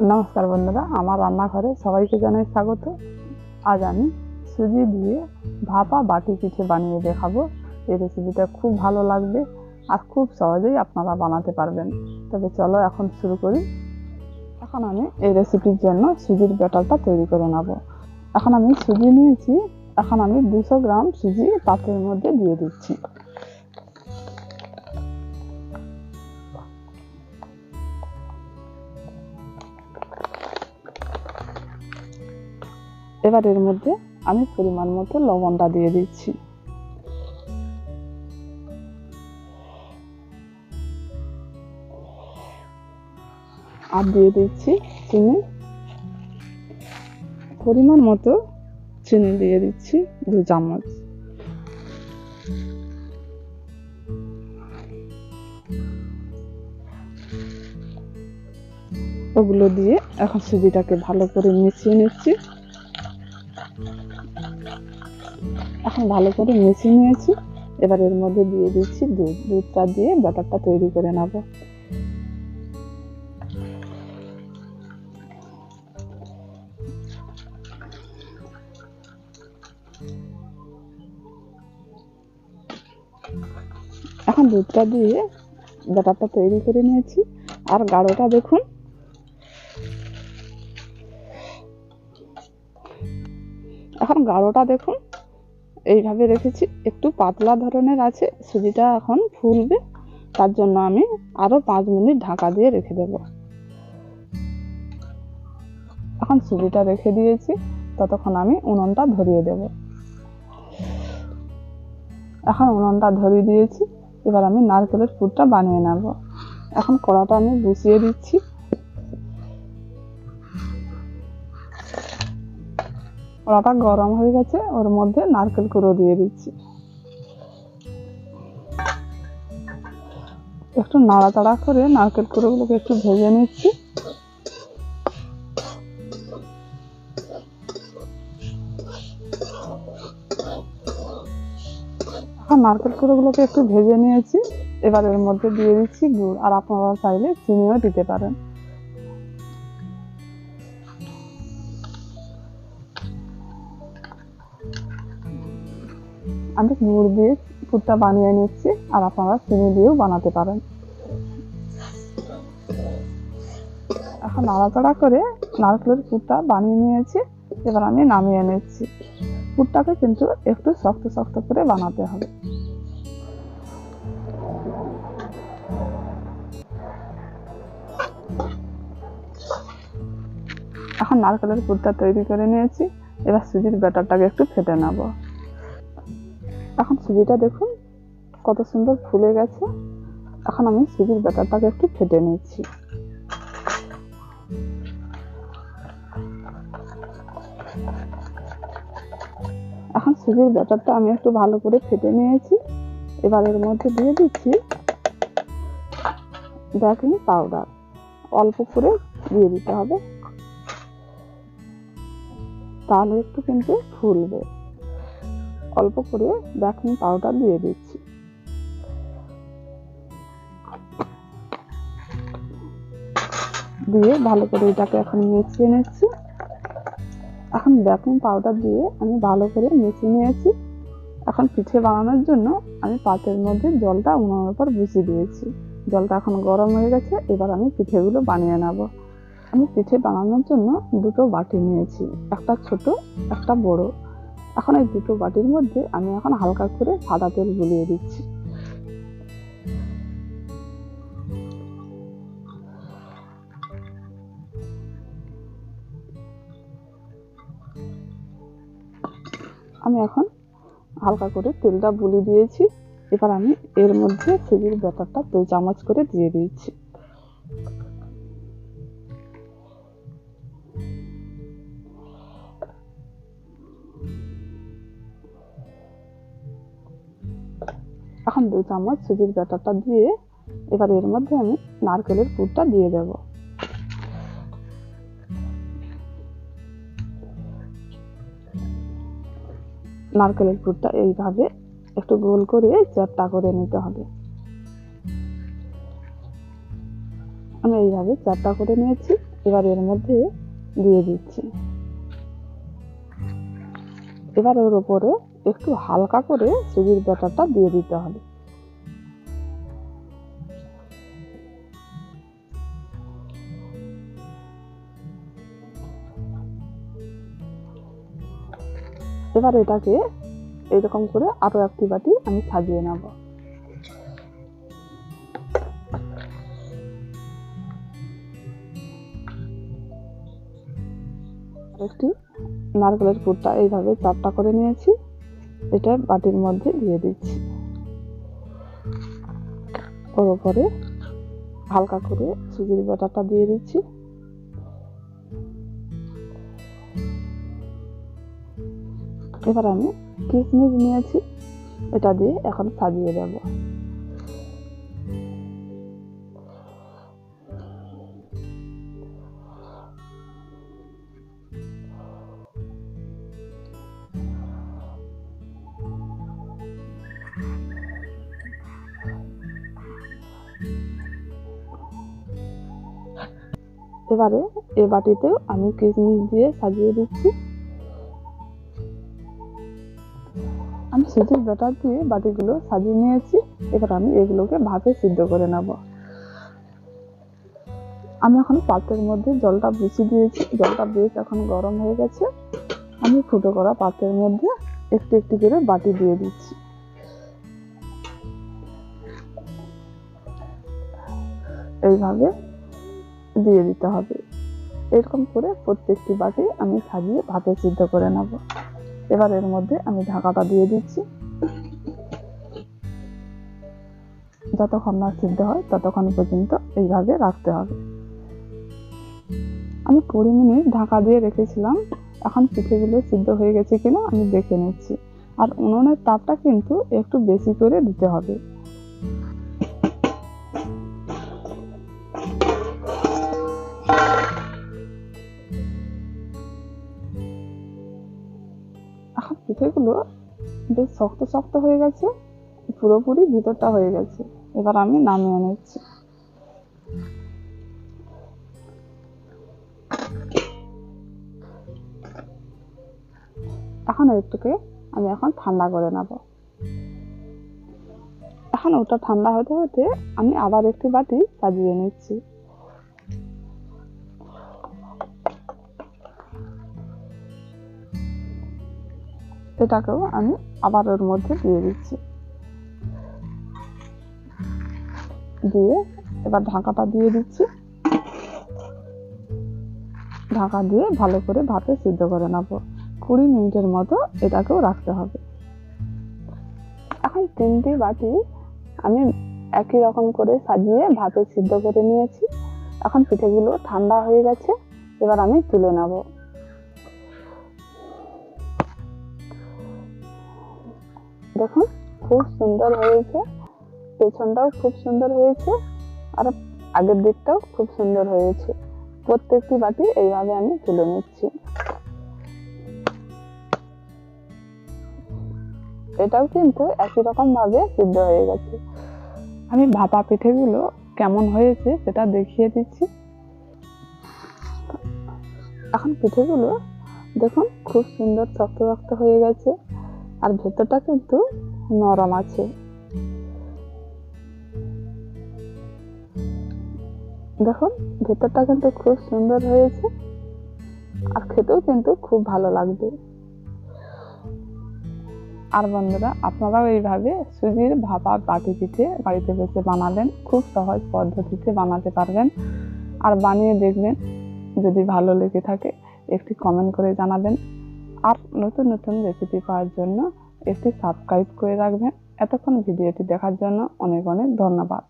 নমস্কার বন্ধুরা, আমার রান্নাঘরে সবাইকে জানাই স্বাগত। আজ আমি সুজি দিয়ে ভাপা বাটি পিঠে বানিয়ে দেখাবো। এই রেসিপিটা খুব ভালো লাগবে আর খুব সহজেই আপনারা বানাতে পারবেন। তবে চলো এখন শুরু করি। এখন আমি এই রেসিপির জন্য সুজির ব্যাটারটা তৈরি করে নেব। এখন আমি সুজি নিয়েছি, এখন আমি দুশো গ্রাম সুজি পাত্রের মধ্যে দিয়ে দিচ্ছি। এবার এর মধ্যে আমি পরিমাণ মতো লবণটা দিয়ে দিচ্ছি। আর দিয়ে দিচ্ছি চিনি। পরিমাণ মতো চিনি দিয়ে দিচ্ছি দু চামচ। ওগুলো দিয়ে এখন সুজিটাকে ভালো করে মিশিয়ে নিচ্ছি। এখন ভালো করে মিশিয়ে নিয়েছি। এবার এর মধ্যে দিয়ে দিচ্ছি দুধ। দুধটা দিয়ে ব্যাটারটা তৈরি করে নেব। এখন দুধটা দিয়ে ব্যাটারটা তৈরি করে নিয়েছি। আর গাঢ়টা দেখুন। এখন গাঢ়টা দেখুন। এইভাবে রেখেছি। একটু পাতলা ধরনের আছে, সুজিটা এখন ফুলবে। তার জন্য আমি আরও পাঁচ মিনিট ঢাকা দিয়ে রেখে দেব। এখন সুজিটা রেখে দিয়েছি, ততক্ষণ আমি উনুনটা ধরিয়ে দেব। এখন উনুনটা ধরিয়ে দিয়েছি, এবার আমি নারকেলের পুরটা বানিয়ে নেব। এখন কড়াটা আমি বসিয়ে দিচ্ছি। কড়াটা গরম হয়ে গেছে, ওর মধ্যে নারকেল কুড়ো দিয়ে দিচ্ছি। একটু নাড়াচাড়া করে নারকেল কুড়োগুলোকে একটু ভেজে নিচ্ছি। এখন নারকেল কুড়োগুলোকে একটু ভেজে নিয়েছি। এবার এর মধ্যে দিয়ে দিচ্ছি গুড়, আর আপনারা চাইলে চিনিও দিতে পারেন। আমি গুড় দিয়ে পুরটা বানিয়ে নিচ্ছি আর আপনারা চিনি দিয়েও বানাতে পারেন। এখন নাড়াচাড়া করে নারকেলের পুরটা বানিয়ে নিয়েছি, এবার আমি নামিয়ে নিচ্ছি। পুরটাকে কিন্তু একটু শক্ত শক্ত করে বানাতে হবে। এখন নারকেলের পুরটা তৈরি করে নিয়েছি, এবার সুজির ব্যাটারটাকে একটু ফেটে নেব। এখন সুজিটা দেখুন, কত সুন্দর ফুলে গেছে। এখন আমি সুজির ব্যাটারটাকে একটু ফেটে নিচ্ছি। এখন সুজির ব্যাটারটা আমি একটু ভালো করে ফেটে নিয়েছি। এবার এর মধ্যে দিয়ে দিচ্ছি বেকিং পাউডার। অল্প করে দিয়ে দিতে হবে। তাহলে একটু কিন্তু ফুলবে। অল্প করে বেকিং পাউডার দিয়ে দিচ্ছি। দিয়ে ভালো করে এটাকে এখন মিশিয়ে নিচ্ছি। এখন বেকিং পাউডার দিয়ে আমি ভালো করে মিশিয়ে নিয়েছি। এখন পিঠে বানানোর জন্য আমি পাতের মধ্যে জলটা উনুনের উপর বসিয়ে দিয়েছি। জলটা এখন গরম হয়ে গেছে, এবার আমি পিঠেগুলো বানিয়ে নেব। আমি পিঠে বানানোর জন্য দুটো বাটি নিয়েছি, একটা ছোট, একটা বড়। এখন এই দুটো বাটির মধ্যে আমি এখন হালকা করে সাদা তেল গুলিয়ে দিচ্ছি। আমি এখন হালকা করে তেলটা বুলি দিয়েছি। এবার আমি এর মধ্যে সুজির ব্যাটারটা দু চামচ করে দিয়ে দিয়েছি এখন দু চামচ সুজির ব্যাটারটা দিয়ে এবার এর মধ্যে আমি নারকেলের পুরটা দিয়ে দেব। নারকেলের পুরটা এইভাবে একটু গোল করে চ্যাপটা করে নিতে হবে। আমি এইভাবে চারটা করে নিয়েছি, এবার এর মধ্যে দিয়ে দিচ্ছি। এবার ওর উপরে একটু হালকা করে সুজির ব্যাটারটা দিয়ে দিতে হবে। এবার এটাকে এরকম করে আরও একটি বাটি আমি সাজিয়ে নেব। একটি নারকেলের পুরটা এইভাবে চারটা করে নিয়েছি। এটা বাটির মধ্যে দিয়ে দিচ্ছি। ওর উপরে হালকা করে সুজির বাটাটা দিয়ে দিচ্ছি। এবার আমি কিশমিশ নিয়েছি, এটা দিয়ে এখন সাজিয়ে দেব। এবারে, এ বাটিতেও আমি কিশমিশ দিয়ে সাজিয়ে দিচ্ছি। আমি সুজির ব্যাটার দিয়ে বাটিগুলো সাজিয়ে নিয়েছি। এবার আমি এগুলোকে ভাপে সিদ্ধ করে নেব। আমি এখন পাত্রের মধ্যে জলটা বসিয়ে দিয়েছি। জলটা বেশ এখন গরম হয়ে গেছে। আমি ফুটো করা পাত্রের মধ্যে একটু একটু করে বাটি দিয়ে দিচ্ছি। এইভাবে দিয়ে দিতে হবে। এরকম করে প্রত্যেকটি বাটি আমি সাজিয়ে ভাপে সিদ্ধ করে নেব। এবার এর মধ্যে আমি ঢাকাটা দিয়ে দিচ্ছি। যতক্ষণ না সিদ্ধ হয়, ততক্ষণ পর্যন্ত এইভাবে রাখতে হবে। আমি কুড়ি মিনিট ঢাকা দিয়ে রেখেছিলাম। এখন পিঠেগুলো সিদ্ধ হয়ে গেছে কিনা আমি দেখে নিচ্ছি। আর উনুনের তাপটা কিন্তু একটু বেশি করে দিতে হবে। পিঠেগুলো বেশ শক্ত শক্ত হয়ে গেছে, পুরোপুরি ভিতরটা হয়ে গেছে। এবার আমি নামিয়ে নিচ্ছি। এখন একটুকে আমি এখন ঠান্ডা করে নেব। এখন ওটা ঠান্ডা হতে হতে আমি আবার একটি বাটি সাজিয়ে নিচ্ছি। এটাকেও আমি আবার ওর মধ্যে দিয়ে দিচ্ছি। দিয়ে এবার ঢাকাটা দিয়ে দিচ্ছি। ঢাকা দিয়ে ভালো করে ভাতে সিদ্ধ করে নেব। কুড়ি মিনিটের মতো এটাকেও রাখতে হবে। এখন তিনটি বাটি আমি একই রকম করে সাজিয়ে ভাতে সিদ্ধ করে নিয়েছি। এখন পিঠেগুলো ঠান্ডা হয়ে গেছে। এবার আমি তুলে নেব। দেখুন, খুব সুন্দর হয়েছে। পেছনটাও খুব সুন্দর হয়েছে আর আগের দিকটাও খুব সুন্দর হয়েছে। প্রত্যেকটি বাটি এইভাবে আমি তুলে নিচ্ছি। এটাও কিন্তু একই রকম ভাবে সিদ্ধ হয়ে গেছে। আমি ভাপা পিঠেগুলো কেমন হয়েছে সেটা দেখিয়ে দিচ্ছি। এখন পিঠেগুলো দেখুন, খুব সুন্দর শক্ত শক্ত হয়ে গেছে। আর ভেতরটা কিন্তু নরম আছে। দেখুন, ভেতরটা কিন্তু খুব সুন্দর হয়েছে আর খেতেও কিন্তু খুব ভালো লাগবে। আর বন্ধুরা, আপনারাও এইভাবে সুজির ভাপা বাটি পিঠে বাড়িতে বসে বানাবেন, খুব সহজ পদ্ধতিতে বানাতে পারবেন। আর বানিয়ে দেখবেন যদি ভালো লেগে থাকে, একটি কমেন্ট করে জানাবেন। আর নতুন নতুন রেসিপি পাওয়ার জন্য একটি সাবস্ক্রাইব করে রাখবেন। এতক্ষণ ভিডিওটি দেখার জন্য অনেক অনেক ধন্যবাদ।